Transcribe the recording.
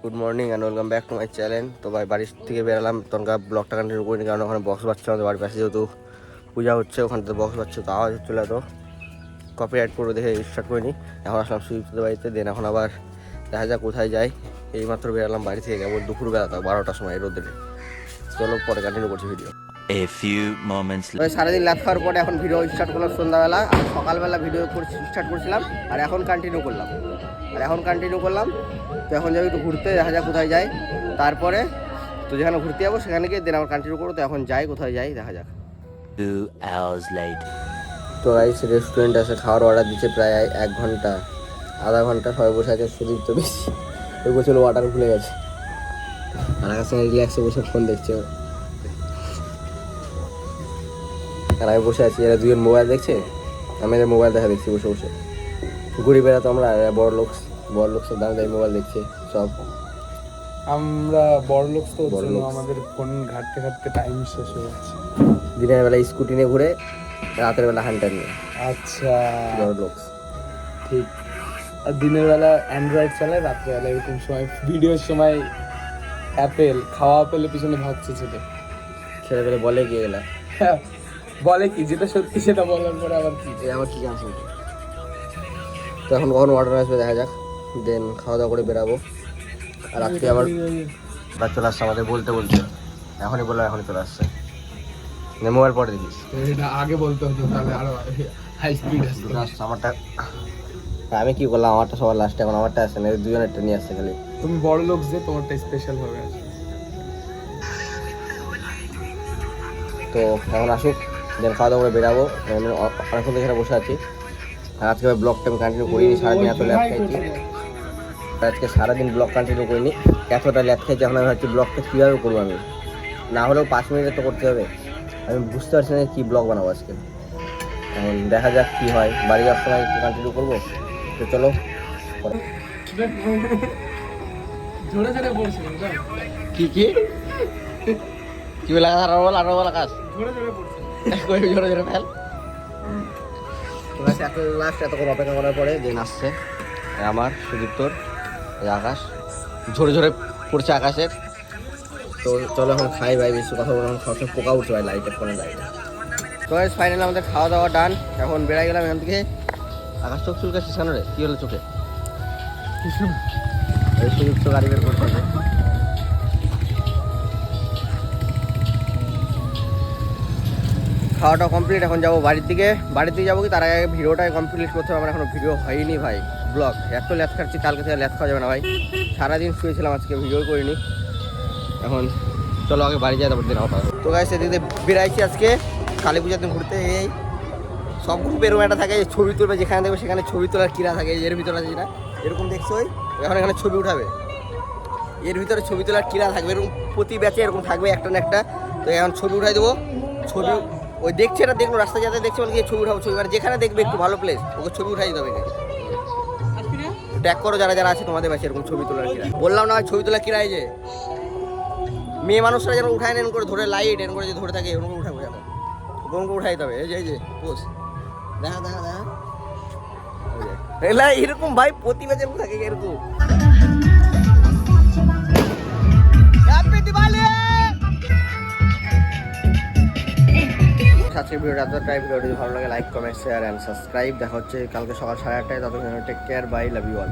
Good morning and welcome back to my channel তো ভাই বাড়ির থেকে বেরালাম। তখনকার ব্লগটা কন্টিনিউ করিনি কারণ ওখানে বক্স বাজছে, আমাদের বাড়ির পাশে যেহেতু পূজা হচ্ছে, ওখানে তো বক্স বাজছে, তো আওয়াজ হচ্ছিল তো। কপি রাইট করব দেখে স্টার্ট করিনি। এখন আসলাম সুদীপ্তদের বাড়িতে দেন এখন আবার দেখা যাক কোথায় যাই। এইমাত্র বেরালাম বাড়ি থেকে, কেবল দুপুরবেলা তো বারোটার সময় রোদ্রে চলো পরে কন্টিনিউ করছি video A few moments later. সারাদিন ল্যাপ খাওয়ার পরে এখন ভিডিও স্টার্ট করলাম সন্ধ্যাবেলা। আর সকালবেলা ভিডিও স্টার্ট করছিলাম। আর এখন কন্টিনিউ করলাম। আর এখন কন্টিনিউ করলাম। তো এখন যাব একটু ঘুরতে দেখা যাক কোথায় যাই। তারপরে তো যেখানে ঘুরতে যাব সেখানে গিয়ে দেন আবার কন্টিনিউ করব। তো এখন যাই কোথায় যাই দেখা যাক। Two hours later. তো গাইস রেস্টুরেন্ট আছে খাওয়ার অর্ডার দিচ্ছে প্রায় এক ঘণ্টা আধা ঘণ্টা সবাই বসে আছে সুদীপ তো বেশি। ওই বছর ওয়াটার ভুলে গেছে। আর আমার সঙ্গে রিল্যাক্সে বসে ফোন দেখছে আর আমি বসে আছি এরা দুজন মোবাইল দেখছে আমি এদের মোবাইল দেখা দেখছি বসে বসে। ঘুরে বেড়াতো আমরা আর এরা বড় লোক বড় লোক সব দামি মোবাইল দেখছে সব। আমরা বড় লোক তো আমাদের ফোন ঘাটতে ঘাটতে টাইম শেষ হয়ে যাচ্ছে। দিনের বেলা স্কুটি নিয়ে ঘুরে রাতের বেলা হান্টার নিয়ে। আচ্ছা। বড় লোক। ঠিক। আর দিনের বেলা অ্যান্ড্রয়েড চালায় রাত্রেবেলা এরকম সময় ভিডিওর সময় অ্যাপেল খাওয়া অ্যাপেলের পিছনে ভাগছে ছেলে। ছেলে পেলে বলে গিয়ে গেলা হ্যাঁ, বলে কি? যেটা সত্যি সেটা বলার পরে আবার কি? এই আমার কি আছে তো এখন কখন অর্ডার আসবে দেখা যাক। দেন খাওয়া দাওয়া করে বেরাবো। আর আজকে আবার রাত চলে আসছে আমাদের বলতে বলতে। এখনই বললাম এখনই চলে আসছে। মোবাইল পরে দেখিস। এটা আগে বলতে হতো তাহলে আরও হাই স্পিড আসছে আমারটা আমি কি করলাম? আমারটা সবার লাস্টে এখন আমারটা আসছে না দুজনেরটা নিয়ে আসছে খালি। তুমি বড় লোক যে তোমারটা স্পেশাল হবে। তো এখন আসুক। দেন খাওয়া দাওয়া করে বেরাবো। অনেকক্ষণ থেকে বসে আছি। আর আজকে ব্লগটা আমি কন্টিনিউ করিনি সারাদিন এত ল্যাপ খাইছি। আজকে সারাদিন ব্লগ কন্টিনিউ করিনি এতটা ল্যাপ খাইছি এখন আমি ভাবছি ব্লগটা কীভাবে করব আমি? না হলেও পাঁচ মিনিটে তো করতে হবে। আমি বুঝতে পারছি না কী ব্লগ বানাবো আজকে। এখন দেখা যাক কী হয়। বাড়ি যাওয়ার সময় একটু কন্টিনিউ করব। তো চলো। জোরে জোরে পড়ছিল কি কি? কি বলে? আরও বল আরও বল আকাশ। জোরে জোরে পড়ছিল কই জোরে জোরে ফেল। এত লাস্ট এতক্ষণ অপেক্ষা করার পরে দিন আসছে আমার সুদীপ্তর আকাশ। ঝরে ঝরে পড়ছে আকাশের। তো চলো এখন খাই ভাই বেশি কথা বললাম সবসময় পোকা উঠছে ভাই লাইটের ফোনে লাইটে তো ফাইনালি আমাদের খাওয়া দাওয়া ডান এখন বেড়াই গেলাম এখান থেকে। আকাশ চোখ চুলকাচ্ছিস কেন রে কি হলো চোখে? সুদীপ্ত গাড়ি বের করতে খাওয়াটা কমপ্লিট এখন যাব বাড়ির দিকে। বাড়ির দিকে যাব কি, তার আগে ভিডিওটাই কমপ্লিট করতে হবে, আমার এখনও ভিডিও হয়নি ভাই ব্লগ এত ল্যাথ খাচ্ছি, কালকে থেকে ল্যাথ খাওয়া যাবে না ভাই। সারাদিন শুয়েছিলাম আজকে, ভিডিও করিনি। এখন চলো আগে বাড়ি যাই, তারপর দিন আবার তো গাছ এদিকে বেরাইছি আজকে, কালী পূজার দিন ঘুরতে, এই সব গ্রুপ এরকম একটা থাকে, ছবি তুলবে, যেখানে দেখবে সেখানে ছবি তোলার কিরা থাকে এর ভিতরে আছে যেটা এরকম দেখছ ওই। এখন এখানে ছবি উঠাবে। এর ভিতরে ছবি তোলার কিরা থাকবে, এরকম প্রতি ব্যাচে এরকম থাকবে একটা না একটা। তো এখন ছবি উঠাই দেবো। ছবি ওই দেখছে এটা দেখল রাস্তা যাতে দেখছে বলে ছবি উঠাবো, ছবি মানে যেখানে দেখবে একটু ভালো প্লেস ওকে ছবি উঠাই দিতে হবে ট্যাগ করো যারা যারা আছে তোমাদের ব্যাচে এরকম ছবি তোলার বললাম না, ছবি তোলা কিরা এই যে? মেয়ে মানুষরা যেন উঠায় নেন করে ধরে লাইট এরকম করে যে ধরে থাকে, এরকম উঠাবো যেন ওরকম করে উঠাই দিতে হবে, এই যে এই যে পোস দেখা দেখা দেখা। এরকম ভাই প্রতি থাকে, এরকম। আজকের ভিডিওটা এতটাই যদি ভালো লাগে like comment share and subscribe দেখা হচ্ছে কালকে সকাল সাড়ে আটটায়। ততক্ষণ take care bye love you all